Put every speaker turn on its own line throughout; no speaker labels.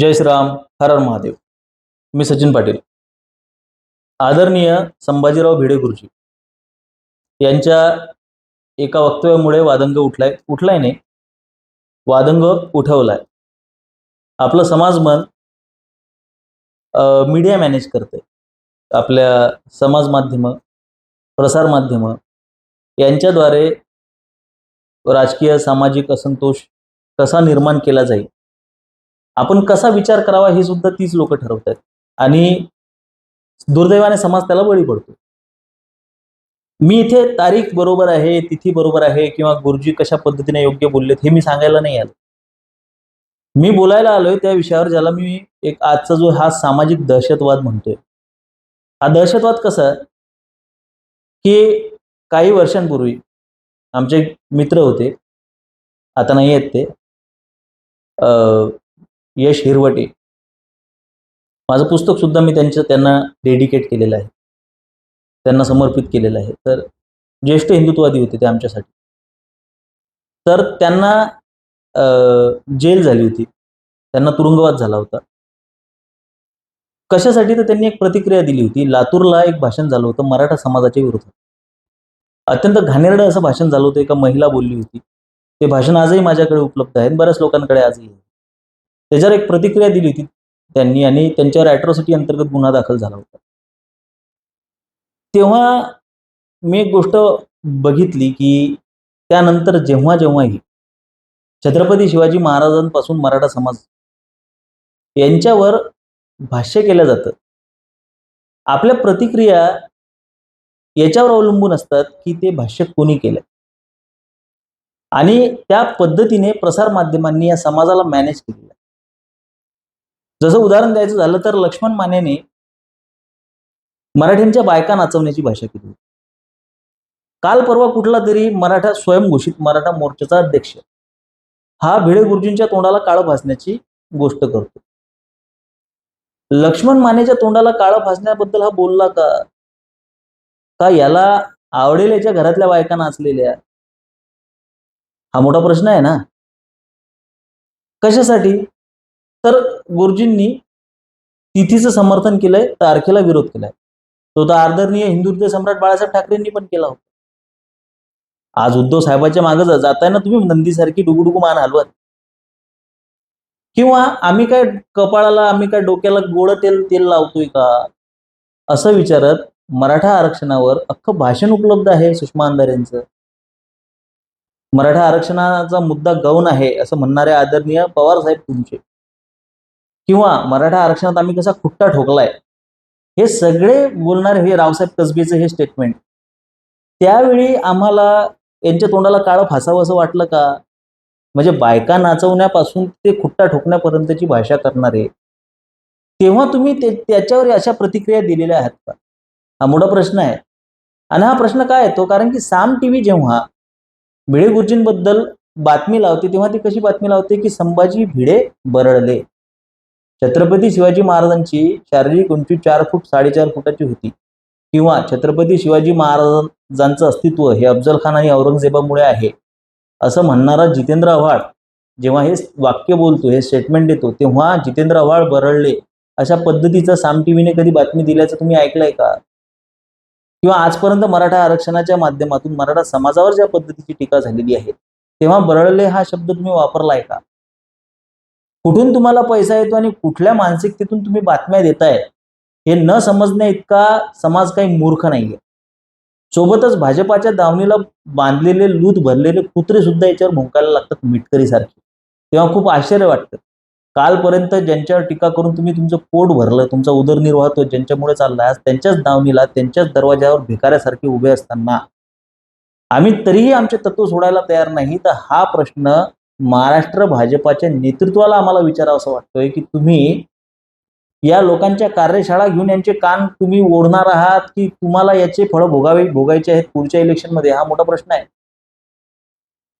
जय श्रीराम हर हर महादेव. मी सचिन पाटील. आदरणीय संभाजीराव भिडे गुरुजी यांच्या एका वक्तव्यामुळे वादंग उठलाय उठलाय नाही वादंग उठवलाय. आपलं समाज मन मीडिया मॅनेज करते आपल्या समाज माध्यमं प्रसार माध्यमं यांच्याद्वारे राजकीय सामाजिक असंतोष कसा निर्माण केला जाईल आपण कसा विचार करावा हे सुद्धा तीच लोक ठरवतात आणि दुर्दैवाने समाज त्याला बळी पडतो. मी इथे तारीख बरोबर आहे तिथी बरोबर आहे किंवा गुरुजी कशा पद्धतीने योग्य बोललेत हे मी सांगायला नाही आलो. मी बोलायला आलोय त्या विषयावर ज्याला मी एक आजचा जो हा सामाजिक दहशतवाद म्हणतोय. हा दहशतवाद कसा की काही वर्षांपूर्वी आमचे मित्र होते. आता नाही आहेत ते. अं, यश हिरवटे. माझं पुस्तक सुद्धा मी त्यांचं त्यांना डेडिकेट केलेलं आहे. त्यांना समर्पित केलेलं आहे. तर ज्येष्ठ हिंदुत्ववादी होते ते आमच्यासाठी. तर त्यांना जेल झाली होती. त्यांना तुरुंगवास झाला होता. कशासाठी तर त्यांनी एक प्रतिक्रिया दिली होती. लातूरला एक भाषण झालं होतं मराठा समाजाच्या विरोधात. अत्यंत घाणेरडं असं भाषण झालं होतं. एका महिला बोलली होती. ते भाषण आजही माझ्याकडे उपलब्ध आहे बऱ्याच लोकांकडे आजही आहे. त्याच्यावर एक प्रतिक्रिया दिली होती त्यांनी आणि त्यांच्यावर ॲट्रॉसिटी अंतर्गत गुन्हा दाखल झाला होता. तेव्हा मी एक गोष्ट बघितली की त्यानंतर जेव्हा जेव्हाही छत्रपती शिवाजी महाराजांपासून मराठा समाज यांच्यावर भाष्य केलं जातं आपल्या प्रतिक्रिया याच्यावर अवलंबून असतात की ते भाष्य कोणी केलं आणि त्या पद्धतीने प्रसार माध्यमांनी या समाजाला मॅनेज केले जसं उदाहरण द्यायचं झालं तर लक्ष्मण मानेने मराठ्यांच्या बायका नाचवण्याची भाषा केली होती. काल परवा कुठला तरी मराठा स्वयंघोषित मराठा मोर्चाचा अध्यक्ष हा भिडे गुरुजींच्या तोंडाला काळं भासण्याची गोष्ट करतो. लक्ष्मण मानेच्या तोंडाला काळं भासण्याबद्दल हा बोलला का? का याला आवडेल याच्या घरातल्या बायका नाचलेल्या? हा मोठा प्रश्न आहे ना. कशासाठी? तर गुरुजींनी तिथीचं समर्थन केलंय तारखेला विरोध केलाय. तो तर आदरणीय हिंदुत्व सम्राट बाळासाहेब ठाकरेंनी पण केला होता. आज उद्धव साहेबाच्या मागे जाताय ना तुम्ही नंदीसारखी डुगुडुगू मान हलवत. किंवा आम्ही काय कपाळाला आम्ही काय डोक्याला गोड तेल तेल लावतोय का? असं विचारत मराठा आरक्षणावर अख्खं भाषण उपलब्ध आहे सुषमा अंधार यांचं मराठा आरक्षणाचा मुद्दा गौण आहे असं म्हणणारे आदरणीय पवार साहेब तुमचे. किंवा मराठा आरक्षणात आम्ही कसा खुट्टा ठोकलाय हे सगळे बोलणारे हे रावसाहेब कसबेचं हे स्टेटमेंट त्यावेळी आम्हाला यांच्या तोंडाला काळं फासावं असं वाटलं का? म्हणजे बायका नाचवण्यापासून ते खुट्टा ठोकण्यापर्यंतची भाषा करणारे. तेव्हा तुम्ही ते त्याच्यावर अशा प्रतिक्रिया दिलेल्या आहेत का? हा मोठा प्रश्न आहे. आणि हा प्रश्न काय येतो? कारण की साम टी व्ही जेव्हा भिडे गुरुजींबद्दल बातमी लावते तेव्हा ती कशी बातमी लावते? की संभाजी भिडे बरडले. छत्रपती शिवाजी महाराजांची शारीरिक उंची चार फूट साडेचार फुटाची होती. किंवा छत्रपती शिवाजी महाराजांचं अस्तित्व हे अफजल खान आणि औरंगजेबामुळे आहे. असं म्हणणारा जितेंद्र आव्हाड जेव्हा हे वाक्य बोलतो हे स्टेटमेंट देतो तेव्हा जितेंद्र आव्हाड बरळले अशा पद्धतीचं साम टी व्हीने कधी बातमी दिल्याचं तुम्ही ऐकलंय का? किंवा आजपर्यंत मराठा आरक्षणाच्या माध्यमातून मराठा समाजावर ज्या पद्धतीची टीका झालेली आहे तेव्हा बरळले हा शब्द तुम्ही वापरलाय का? कुठून तुम्हाला पैसा येतो आणि कुठल्या मानसिकतेतून तुम्ही बातम्या देताय हे न समजण्या इतका समाज काही मूर्ख नाहीये. सोबतच भाजपाच्या दावणीला बांधलेले लूत भरलेले कुत्रे सुद्धा याच्यावर भुंकायला लागतात मिटकरी सारखे. तेव्हा खूप आश्चर्य वाटतं. कालपर्यंत ज्यांच्यावर टीका करून तुम्ही तुमचं पोट भरलं तुमचा उदरनिर्वाह तो ज्यांच्यामुळे चालला आज त्यांच्याच दावणीला त्यांच्याच दरवाज्यावर भिकाऱ्यासारखे उभे असताना आम्ही तरीही आमचे तत्व सोडायला तयार नाही तर हा प्रश्न महाराष्ट्र भाजपाच्या नेतृत्वाला आम्हाला विचारावं असं वाटतोय की तुम्ही या लोकांच्या कार्यशाळा घेऊन यांचे कान तुम्ही ओढणार आहात की तुम्हाला याचे फळं भोगावे भोगायचे आहेत पुढच्या इलेक्शनमध्ये हा मोठा प्रश्न आहे.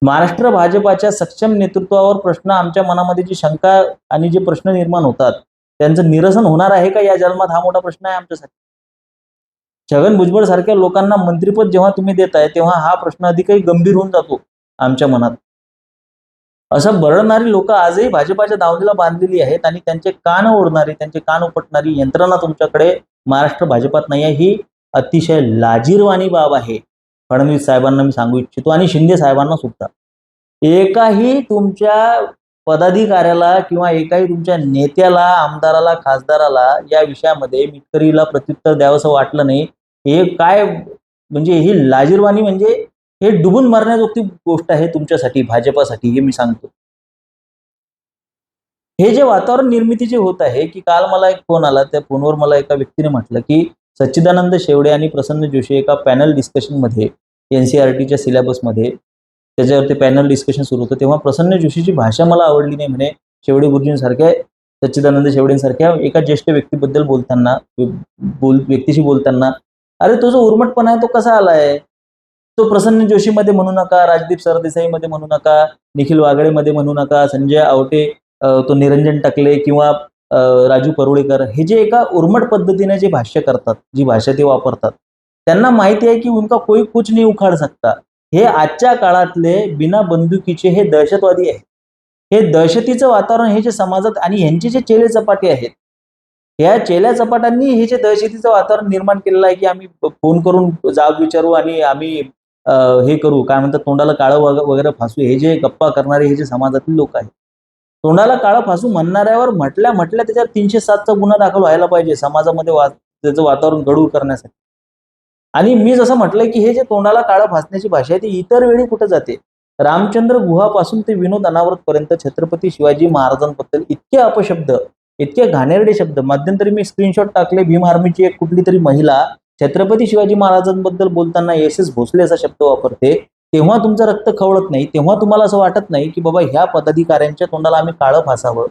महाराष्ट्र भाजपाच्या सक्षम नेतृत्वावर प्रश्न आमच्या मनामध्ये जी शंका आणि जे प्रश्न निर्माण होतात त्यांचं निरसन होणार आहे का या जन्मात? हा मोठा प्रश्न आहे आमच्यासाठी. छगन भुजबळ सारख्या लोकांना मंत्रिपद जेव्हा तुम्ही देताय तेव्हा हा प्रश्न अधिकही गंभीर होऊन जातो आमच्या मनात. असं बरडणारी लोक आजही भाजपाच्या दावणीला बांधलेली आहेत आणि त्यांचे कान ओढणारी त्यांचे कान उपटणारी यंत्रणा तुमच्याकडे महाराष्ट्र भाजपात नाही आहे. ही अतिशय लाजीरवाणी बाब आहे. फडणवीस साहेबांना मी सांगू इच्छितो आणि शिंदे साहेबांना सुद्धा. एकाही तुमच्या पदाधिकाऱ्याला किंवा एकाही तुमच्या नेत्याला आमदाराला खासदाराला या विषयामध्ये मिटकरीला प्रत्युत्तर द्यावंसं वाटलं नाही. हे काय म्हणजे ही लाजीरवाणी म्हणजे हे डुबून मारण्याजोगती गोष्ट आहे तुमच्यासाठी भाजपासाठी हे मी सांगतो. हे जे वातावरण निर्मिती जे होत आहे की काल मला एक फोन आला त्या फोनवर मला एका व्यक्तीने म्हटलं की सच्चिदानंद शेवडे आणि प्रसन्न जोशी एका पॅनल डिस्कशनमध्ये एन सी आर टीच्या सिलेबसमध्ये त्याच्यावरती पॅनल डिस्कशन सुरू होतं. तेव्हा प्रसन्न जोशीची भाषा मला आवडली नाही म्हणे शेवडे गुरुजींसारख्या सच्चिदानंद शेवडेंसारख्या एका ज्येष्ठ व्यक्तीबद्दल बोलताना बोल व्यक्तीशी बोलताना अरे तो जो उर्मटपणा आहे तो कसा आलाय? तो प्रसन्न जोशीमध्ये म्हणू नका राजदीप सरदेसाईमध्ये म्हणू नका निखिल वागळेमध्ये म्हणू नका संजय आवटे तो निरंजन टकले किंवा राजू परुळेकर हे जे एका उर्मट पद्धतीने जे भाष्य करतात जी भाषा ते वापरतात त्यांना माहिती आहे की उनका कोई कुछ नाही उखाड सकता. हे आजच्या काळातले बिना बंदुकीचे हे दहशतवादी आहेत. हे दहशतीचं वातावरण हे जे समाजात आणि यांचे जे चेले चपाटे आहेत या चेल्या चपाटांनी हे जे दहशतीचं वातावरण निर्माण केलेलं आहे की आम्ही फोन करून जाब विचारू आणि आम्ही हे करू काय म्हणतात तोंडाला काळं वगैरे फासू हे जे गप्पा करणारे हे जे समाजातील लोक आहेत. तोंडाला काळं फासू म्हणणाऱ्यावर म्हटल्या म्हटल्या त्याच्यावर तीनशे सातचा गुन्हा दाखल व्हायला पाहिजे समाजामध्ये वा त्याचं वातावरण गडूळ करण्यासाठी. आणि मी जसं म्हटलंय की हे जे तोंडाला काळं फासण्याची भाषा आहे ती इतर वेळी कुठे जाते? रामचंद्र गुहापासून ते विनोद अनावरत पर्यंत छत्रपती शिवाजी महाराजांबद्दल इतके अपशब्द इतके घाणेरडे शब्द मध्यंतरी मी स्क्रीनशॉट टाकले भीम आर्मीची एक कुठली तरी महिला छत्रपती शिवाजी महाराजांबद्दल बोलताना एस एस भोसले असा शब्द वापरते तेव्हा तुमचं रक्त खवळत नाही तेव्हा तुम्हाला असं वाटत नाही की बाबा ह्या पदाधिकाऱ्यांच्या तोंडाला आम्ही काळं फासावं.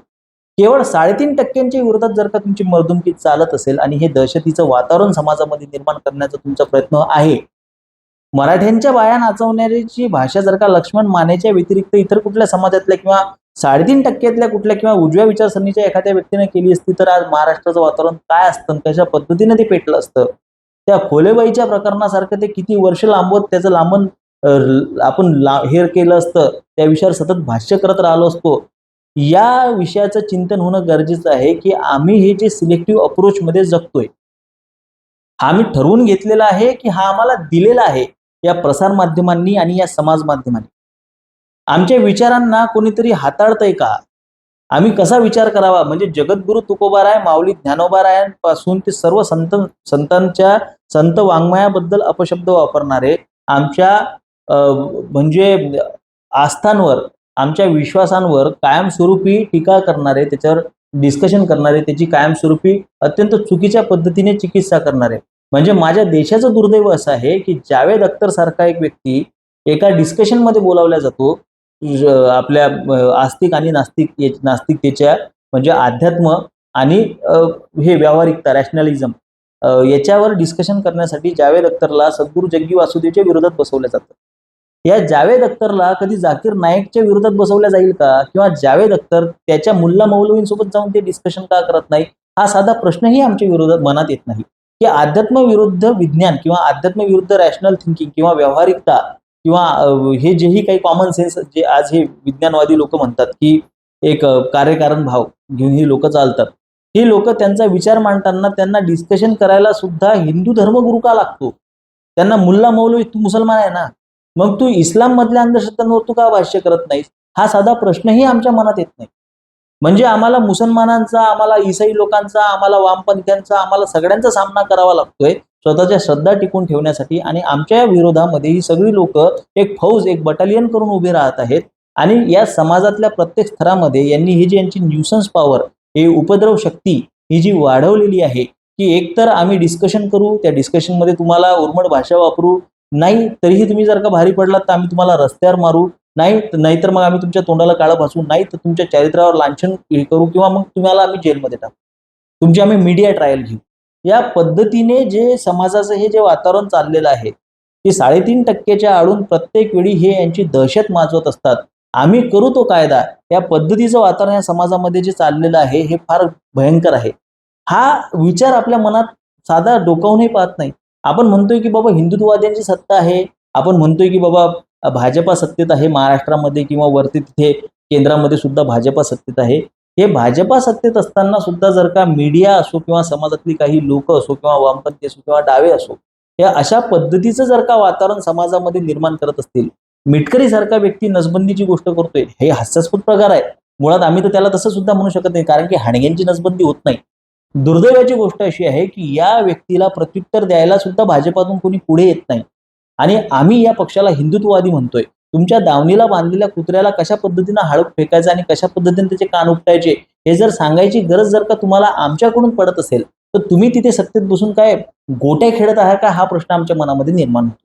केवळ साडेतीन टक्क्यांच्या विरोधात जर का तुमची मर्दुमकी चालत असेल आणि हे दहशतीचं वातावरण समाजामध्ये निर्माण करण्याचा तुमचा प्रयत्न आहे मराठ्यांच्या बाया नाचवण्याची भाषा जर का लक्ष्मण मानेच्या व्यतिरिक्त इतर कुठल्या समाजातल्या किंवा साडेतीन टक्क्यातल्या कुठल्या किंवा उजव्या विचारसरणीच्या एखाद्या व्यक्तीने केली असती तर आज महाराष्ट्राचं वातावरण काय असतं कशा पद्धतीने ते पेटलं असतं? त्या खोलेबाईच्या प्रकरणासारखं ते किती वर्ष लांबवत त्याचं लांबण आपण ला हेर केलं असतं त्या विषयावर सतत भाष्य करत राहिलो असतो. या विषयाचं चिंतन होणं गरजेचं आहे की आम्ही हे जे सिलेक्टिव्ह अप्रोचमध्ये जगतोय आम्ही ठरवून घेतलेला आहे की हा आम्हाला दिलेला आहे या प्रसार माध्यमांनी आणि या समाज माध्यमांनी. आमच्या विचारांना कोणीतरी हाताळतंय का? आम्ही कसा विचार करावा? म्हणजे जगद्गुरु तुकोबाराय माऊली ज्ञानोबारायांपासून ते सर्व संत संतांच्या संत वाङ्मयाबद्दल अपशब्द वापरणारे आमच्या म्हणजे आस्थांवर आमच्या विश्वासांवर कायमस्वरूपी टीका करणारे त्याच्यावर डिस्कशन करणारे त्याची कायमस्वरूपी अत्यंत चुकीच्या पद्धतीने चिकित्सा करणारे. म्हणजे माझ्या देशाचं दुर्दैव असं आहे की जावेद अख्तर सारखा एक व्यक्ती एका डिस्कशनमध्ये बोलावला जातो आपल्या आस्तिक आणि नास्तिक नास्तिकतेच्या म्हणजे अध्यात्म आणि हे व्यावहारिकता रॅशनलिझम याच्यावर डिस्कशन करण्यासाठी जावेद अख्तरला सद्गुरू जग्गी वासुदेवच्या विरोधात बसवलं जातं. या जावेद अख्तरला कधी जाकीर नाईकच्या विरोधात बसवल्या जाईल का? किंवा जावेद अख्तर त्याच्या मुल्ला मौलवींसोबत जाऊन ते डिस्कशन का करत नाही? हा साधा प्रश्नही आमच्या विरोधात मनात येत नाही. की अध्यात्म विरुद्ध विज्ञान किंवा अध्यात्म विरुद्ध रॅशनल थिंकिंग किंवा व्यावहारिकता किंवा हे जेही काही कॉमन सेन्स जे आज हे विज्ञानवादी लोक म्हणतात की एक कार्यकारण भाव घेऊन ही लोक चालतात. हे लोक त्यांचा विचार मांडताना त्यांना डिस्कशन करायला सुद्धा हिंदू धर्मगुरू का लागतो? त्यांना मुल्ला मौलवी तू मुसलमान आहे ना? मग तू इस्लाम मधल्या अंधश्रद्धांवर तू का भाष्य करत नाहीस? हा साधा प्रश्नही आमच्या मनात येत नाही. म्हणजे आम्हाला मुसलमानांचा आम्हाला इसाई लोकांचा आम्हाला वामपंथ्यांचा आम्हाला सगळ्यांचा सामना करावा लागतोय. स्वतःच्या श्रद्धा टिकून ठेवण्यासाठी आणि आमच्या या विरोधामध्ये ही सगळी लोक एक फौज एक बटालियन करून उभे राहत आहेत. आणि या समाजातल्या प्रत्येक स्तरामध्ये यांनी ही जी यांची न्यूसन्स पॉवर हे उपद्रव शक्ती ही जी वाढवलेली आहे की एकतर आम्ही डिस्कशन करू त्या डिस्कशनमध्ये तुम्हाला उर्मट भाषा वापरू नाही तरीही तुम्ही जर का भारी पडलात तर आम्ही तुम्हाला रस्त्यावर मारू नाही नाहीतर मग आम्ही तुमच्या तोंडाला काळं भासू नाही तर तुमच्या चारित्र्यावर लांछन करू किंवा मग तुम्हाला आम्ही जेलमध्ये टाकू. तुमची आम्ही मीडिया ट्रायल घेऊ. या पद्धतीने जे समाजाचं हे जे वातावरण चाललेलं आहे की साडेतीन टक्केच्या आडून प्रत्येक वेळी हे यांची दहशत माजवत असतात. आम्ही करू तो कायदा. या पद्धतीचं वातावरण या समाजामध्ये जे चाललेलं आहे हे फार भयंकर आहे. हा विचार आपल्या मनात साधा डोकावूनही पाहत नाही. आपण म्हणतोय की बाबा हिंदुत्ववाद्यांची सत्ता आहे. आपण म्हणतोय की बाबा भाजपा सत्तेत आहे महाराष्ट्रामध्ये किंवा वरती तिथे केंद्रामध्ये सुद्धा भाजपा सत्तेत आहे. हे भाजपा सत्तेत असताना सुद्धा जर का मीडिया असो किंवा समाजातली काही लोक असो किंवा वामपंथी असो किंवा डावे असो या अशा पद्धतीचं जर का वातावरण समाजामध्ये निर्माण करत असतील मिटकरी सारखा व्यक्ती नसबंदीची गोष्ट करतोय हे हास्यास्पद प्रकार आहे. मुळात आम्ही तर त्याला तसं सुद्धा म्हणू शकत नाही कारण की हाणग्यांची नसबंदी होत नाही. दुर्दैवाची गोष्ट अशी आहे की या व्यक्तीला प्रत्युत्तर द्यायला सुद्धा भाजपातून कोणी पुढे येत नाही. आणि आम्ही या पक्षाला हिंदुत्ववादी म्हणतोय. तुमच्या दावणीला बांधलेल्या कुत्र्याला कशा पद्धतीनं हळद फेकायचं आणि कशा पद्धतीने त्याचे कान उपटायचे हे जर सांगायची गरज जर का तुम्हाला आमच्याकडून पडत असेल तर तुम्ही तिथे सत्तेत बसून काय गोट्या खेळत आहात का? हा प्रश्न आमच्या मनामध्ये निर्माण होतो.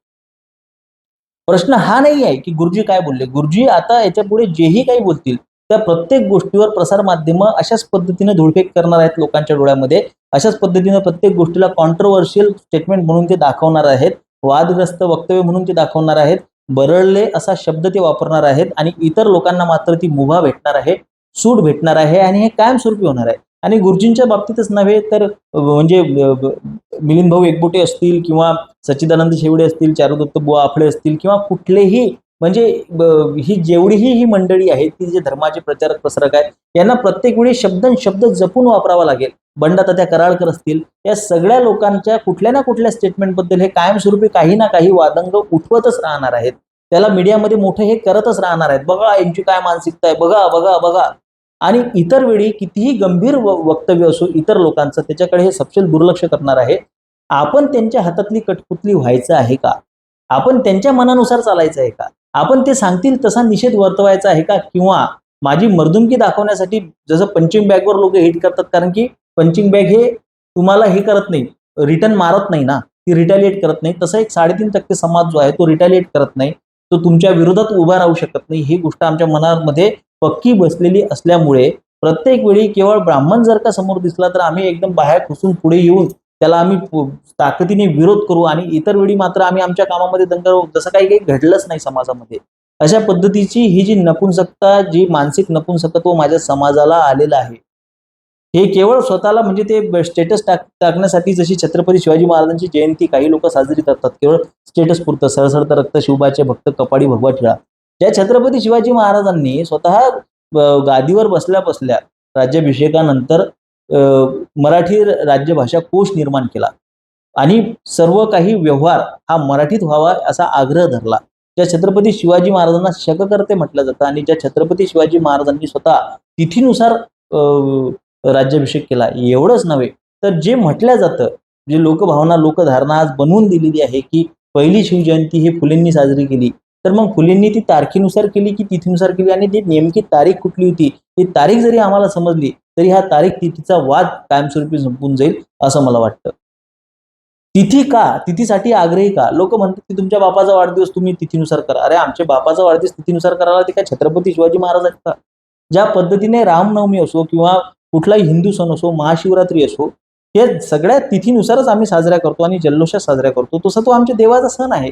प्रश्न हा नाही आहे की गुरुजी काय बोलले? गुरुजी आता याच्यापुढे जेही काही बोलतील त्या प्रत्येक गोष्टीवर प्रसार माध्यम अशाच पद्धतीने धुळफेक करणार आहेत लोकांच्या डोळ्यामध्ये अशाच पद्धतीने प्रत्येक गोष्टीला कॉन्ट्रोवर्शियल स्टेटमेंट म्हणून ते दाखवणार आहेत वादग्रस्त वक्तव्य म्हणून ते दाखवणार आहेत बरळले असा शब्द ते वापरणार आहेत आणि इतर लोकांना मात्र ती मुभा भेटणार आहे सूट भेटणार आहे आणि हे कायमस्वरूपी होणार आहे. आणि गुरुजींच्या बाबतीतच नव्हे तर म्हणजे मिलिंद भाऊ एकबोटे असतील किंवा सच्चिदानंद शेवडे असतील चारुदत्त बुवा आफळे असतील किंवा कुठलेही म्हणजे ब- ही जेवढीही ही मंडळी आहे ती जे धर्माचे प्रचारक प्रसारक आहेत यांना प्रत्येक वेळी शब्द शब्द जपून वापरावा लागेल. बंडातात्या कराळकर असतील या सगळ्या लोकांच्या कुठल्या ना कुठल्या स्टेटमेंटबद्दल हे कायमस्वरूपी काही ना काही वादंग उठवतच राहणार आहेत. त्याला मीडियामध्ये मोठं हे करतच राहणार आहेत. बघा यांची काय मानसिकता आहे. बघा बघा बघा. आणि इतर वेळी कितीही गंभीर व- वक्तव्य असो इतर लोकांचं त्याच्याकडे हे सपशेल दुर्लक्ष करणार आहे. आपण त्यांच्या हातातली कठपुतली व्हायचं आहे का? आपण त्यांच्या मनानुसार चालायचं आहे का? आपण ते सांगतील तसा निषेध वर्तवायचा आहे का? किंवा माझी मर्दुमकी दाखवण्यासाठी जसं पंचिंग बॅगवर लोक हिट करतात कारण की पंचिंग बॅग हे तुम्हाला हे करत नाही रिटर्न मारत नाही ना ती रिटॅलिएट करत नाही. तसा एक साडेतीन टक्के समाज जो आहे तो रिटॅलिएट करत नाही. तो तुमच्या विरोधात उभा राहू शकत नाही. ही गोष्ट आमच्या मनामध्ये पक्की बसलेली असल्यामुळे प्रत्येक वेळी केवळ ब्राह्मण जर का समोर दिसला तर आम्ही एकदम बाहेर खुसून पुढे येऊन त्याला आम्ही ताकदीने विरोध करू आणि इतर वेळी मात्र आम्ही आमच्या कामामध्ये दंग जसं काही काही घडलंच नाही समाजामध्ये. अशा पद्धतीची ही जी नपुंसकता जी मानसिक नपुंसकत्व माझ्या समाजाला आलेलं आहे हे केवळ स्वतःला म्हणजे ते स्टेटस टाक टाकण्यासाठी जशी छत्रपती शिवाजी महाराजांची जयंती काही लोक साजरी करतात. केवळ स्टेटस पुरतं. सळसळतं रक्त शिवबाचे भक्त कपाडी भगवा ठेळा. ज्या छत्रपती शिवाजी महाराजांनी स्वतः गादीवर बसल्या बसल्या राज्याभिषेकानंतर मराठी राज्यभाषा कोश निर्माण केला. आणि सर्व काही व्यवहार हा मराठीत व्हावा असा आग्रह धरला. ज्या छत्रपती शिवाजी महाराजांना शककर्ते म्हटलं जातं आणि ज्या छत्रपती शिवाजी महाराजांनी स्वतः तिथीनुसार राज्याभिषेक केला. एवढंच नव्हे तर जे म्हटलं जातं जे लोकभावना लोकधारणा आज बनवून दिलेली आहे की पहिली शिवजयंती हे फुलेंनी साजरी केली. तर मग फुलेंनी ती तारखेनुसार केली की तिथीनुसार केली? आणि ती नेमकी तारीख कुठली होती? ती तारीख जरी आम्हाला समजली तरी हा तारीख तिथीचा वाद कायमस्वरूपी संपून जाईल असं मला वाटतं. तिथी का? तिथीसाठी आग्रही का? लोक म्हणतात की तुमच्या बापाचा वाढदिवस तुम्ही तिथीनुसार करा. अरे आमच्या बापाचा वाढदिवस तिथीनुसार करायला ते काय छत्रपती शिवाजी महाराज आहेत का ज्या पद्धतीने रामनवमी असो किंवा कुठलाही हिंदू सण असो महाशिवरात्री असो हे सगळ्या तिथीनुसारच आम्ही साजऱ्या करतो आणि जल्लोषात साजऱ्या करतो. तसं तो आमच्या देवाचा सण आहे.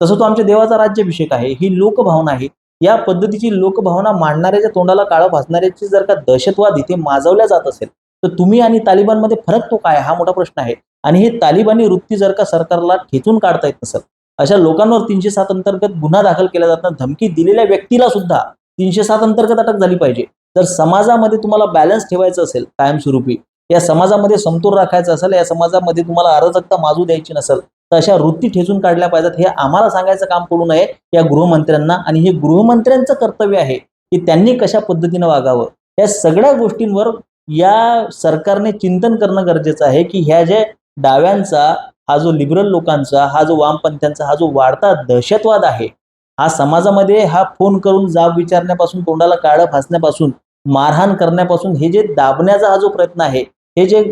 तसं तो आमच्या देवाचा राज्याभिषेक आहे. ही लोकभावना आहे. या पद्धतीची लोकभावना मांडणाऱ्याच्या तोंडाला काळं भासणाऱ्याची जर का दहशतवाद इथे माजवल्या जात असेल तर तुम्ही आणि तालिबानमध्ये फरक तो काय हा मोठा प्रश्न आहे. आणि हे तालिबानी वृत्ती जर का सरकारला ठेचून काढता येत नसेल अशा लोकांवर तीनशे सात अंतर्गत गुन्हा दाखल केला जातात धमकी दिलेल्या व्यक्तीला सुद्धा तीनशे सात अंतर्गत अटक झाली पाहिजे. जर समाजामध्ये तुम्हाला बॅलन्स ठेवायचं असेल कायमस्वरूपी या समाजामध्ये समतोल राखायचा असेल या समाजामध्ये तुम्हाला अराजकता माजू द्यायची नसेल तर अशा वृत्ती ठेचून काढल्या पाहिजेत. हे आम्हाला सांगायचं काम करू नये या गृहमंत्र्यांना. आणि हे गृहमंत्र्यांचं कर्तव्य आहे की त्यांनी कशा पद्धतीनं वागावं. या सगळ्या गोष्टींवर या सरकारने चिंतन करणं गरजेचं आहे की ह्या ज्या डाव्यांचा हा जो लिबरल लोकांचा हा जो वामपंथ्यांचा हा जो वाढता दहशतवाद आहे हा समाजामध्ये हा फोन करून जाब विचारण्यापासून तोंडाला काळं फासण्यापासून मारहाण करण्यापासून हे जे दाबण्याचा हा जो प्रयत्न आहे हे जे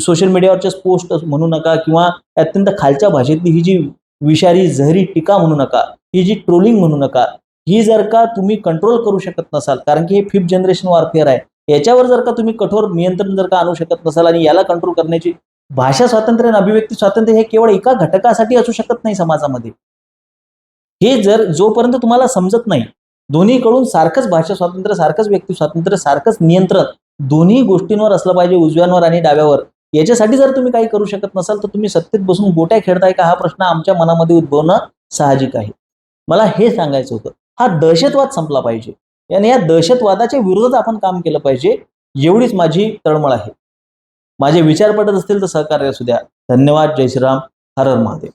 सोशल मीडियावरचे पोस्ट म्हणू नका किंवा अत्यंत खालच्या भाषेतली ही जी विषारी जहरी टीका म्हणू नका ही जी ट्रोलिंग म्हणू नका ही जर का तुम्ही कंट्रोल करू शकत नसाल कारण की हे फिफ्थ जनरेशन वॉरफेअर आहे याच्यावर जर का तुम्ही कठोर नियंत्रण जर का आणू शकत नसाल आणि याला कंट्रोल करण्याची भाषा स्वातंत्र्य आणि अभिव्यक्ती स्वातंत्र्य हे केवळ एका घटकासाठी असू शकत नाही समाजामध्ये. हे जर जोपर्यंत तुम्हाला समजत नाही दोन्हीकडून सारखंच भाषा स्वातंत्र्य सारखंच व्यक्ती स्वातंत्र्य सारखंच नियंत्रण दोन्ही गोष्टींवर असलं पाहिजे उजव्यांवर आणि डाव्यावर याच्यासाठी जर तुम्ही काही करू शकत नसाल तर तुम्ही सत्तेत बसून गोट्या खेळताय का हा प्रश्न आमच्या मनामध्ये उद्भवणं साहजिक आहे. मला हे सांगायचं होतं हा दहशतवाद संपला पाहिजे. आणि या दहशतवादाच्या विरोधात आपण काम केलं पाहिजे एवढीच माझी तळमळ आहे. माझे विचार पडत असतील तर सहकार्य असू द्या. धन्यवाद. जय श्रीराम. हर हर महादेव.